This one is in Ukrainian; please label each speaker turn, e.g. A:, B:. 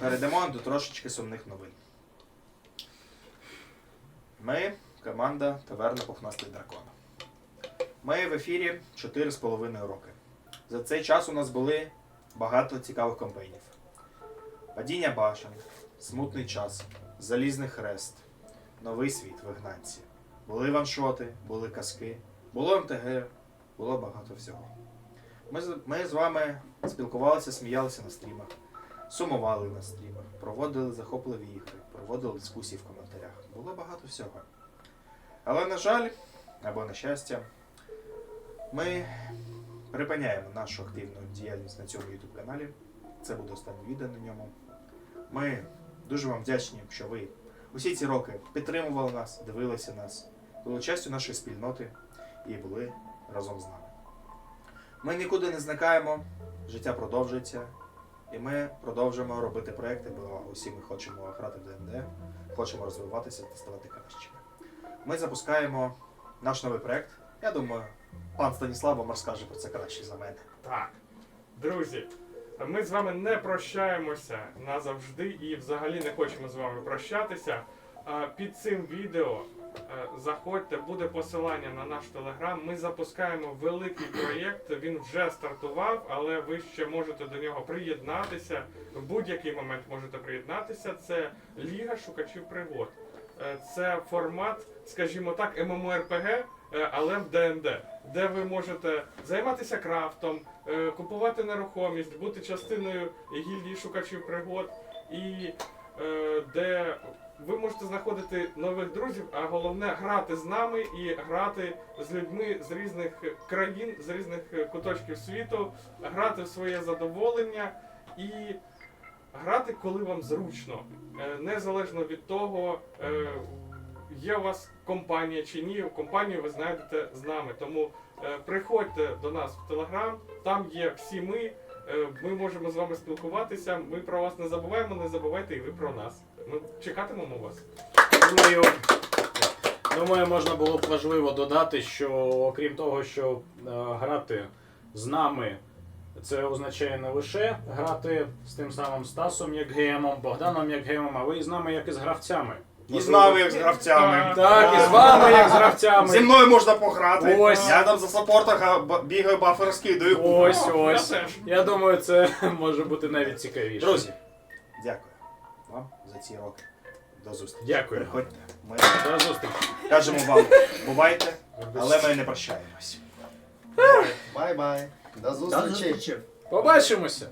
A: перейдемо до трошечки сумних новин. Ми команда Таверна Пухнастий Дракон. Ми в ефірі 4,5 роки. За цей час у нас були багато цікавих кампейнів. Падіння башен, Смутний час, Залізний хрест, Новий світ, вигнанці. Були ваншоти, були казки, було МТГ, було багато всього. Ми, ми з вами спілкувалися, сміялися на стрімах, сумували на стрімах, проводили захопливі ігри, проводили дискусії в коментарях. Було багато всього. Але, на жаль, або на щастя, ми припиняємо нашу активну діяльність на цьому YouTube каналі. Це буде останнє відео на ньому. Ми дуже вам вдячні, що ви усі ці роки підтримували нас, дивилися нас, були частю нашої спільноти і були разом з нами. Ми нікуди не зникаємо, життя продовжується, і ми продовжуємо робити проекти, бо усі ми хочемо грати в ДНД, хочемо розвиватися та ставати кращими. Ми запускаємо наш новий проект. Я думаю, пан Станіслав вам розкаже про це краще за мене.
B: Так, друзі, ми з вами не прощаємося назавжди і взагалі не хочемо з вами прощатися. Під цим відео е, заходьте, буде посилання на наш телеграм. Ми запускаємо великий проєкт. Він вже стартував, але ви ще можете до нього приєднатися. В будь-який момент можете приєднатися. Це Ліга шукачів пригод. Е, Це формат, скажімо так, MMORPG, е, але в ДНД, де ви можете займатися крафтом, купувати нерухомість, бути частиною гільдії шукачів пригод, і де ви можете знаходити нових друзів, а головне грати з нами і грати з людьми з різних країн, з різних куточків світу, грати в своє задоволення і грати, коли вам зручно, Е, незалежно від того. е, Є у вас компанія чи ні, компанію ви знайдете з нами. Тому е, приходьте до нас в Телеграм, там є всі ми. Е, Ми можемо з вами спілкуватися. Ми про вас не забуваємо, не забувайте і ви про нас. Ми чекатимемо вас.
C: Думаю, думаю, можна було б важливо додати, що окрім того, що е, грати з нами, це означає не лише грати з тим самим Стасом як геймом, Богданом як геймом, а ви і з нами як і з гравцями.
A: І з нами, як з гравцями.
C: Так, і з вами як з гравцями.
A: Зі мною можна пограти.
C: Ось.
A: Я там за саппорта га- б- бігаю, бафи розкидаю.
C: Ось
B: О,
C: ось.
B: я теж.
C: Я думаю, це може бути навіть цікавіше.
A: Друзі, дякую вам за ці роки. До зустрічі.
C: Дякую.
A: Приходьте. Ми
C: До зустрічі.
A: кажемо вам, бувайте, але ми не прощаємось.
D: Бай-бай. До
E: зустрічі.
C: Побачимося.